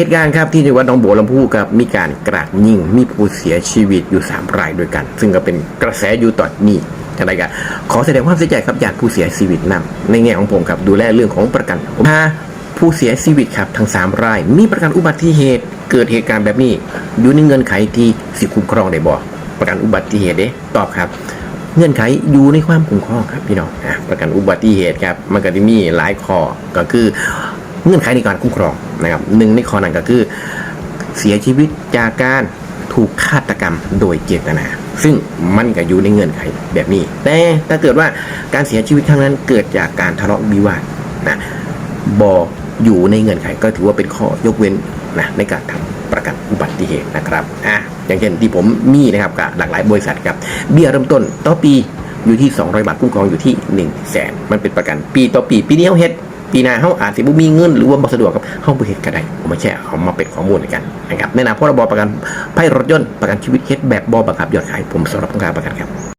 เหตุการณ์ครับที่จังหวัดหนองบัวลำพูกับมีการกราดยิงมีผู้เสียชีวิตอยู่3รายด้วยกัน ซึ่งก็เป็นกระแสอยู่ตอนนี้อะไรกันขอแสดงความเสียใจครับญาติผู้เสียชีวิตนำในแง่ของผมครับดูแลเรื่องของประกันถ้าผู้เสียชีวิตครับทั้ง3ราย มีประกันอุบัติเหตุเกิดเหตุการณ์แบบนี้อยู่ในเงื่อนไขที่สิคุ้มครองได้บ่ประกันอุบัติเหตุเด้ตอบครับเงื่อนไขอยู่ในความคุ้มครองครับพี่น้องประกันอุบัติเหตุครับมันก็จะมีหลายข้อก็คือเงื่อนไขในการคุ้มครอง นะครับหนึ่งในข้อนั้นก็คือ เสียชีวิตจากการถูกฆาตกรรมโดยเจตนา ซึ่งมันก็อยู่ในเงื่อนไขแบบนี้ แต่ถ้าเกิดว่าการเสียชีวิตครั้งนั้นเกิดจากการทะเลาะวิวาทนะบออยู่ในเงื่อนไขก็ถือว่าเป็นข้อยกเว้นนะในการทำประกันอุบัติเหตุนะครับอะอย่างเช่นที่ผมมีนะครับกับหลากหลายบริษัทครับเบี้ยเริ่มต้นต่อปีอยู่ที่ 200 บาทคุ้มครองอยู่ที่ 1 0 0 0 0แสนมันเป็นประกันปีต่อปี ปีนี้เขาเฮ็ด ปีหน้าเขาอาจจะบ่มีเงินหรือว่าบ่สะดวกครับเขาบ่เฮ็ดก็ได้ผมไม่แช่เอามาเป็นข้อมูลในกันนะครับแนะนำพรบประกันภัยรถยนต์ประกันชีวิตเฮ็ดแบบบ่บังคับยอดขายผมสำหรับต้องการประกันครับ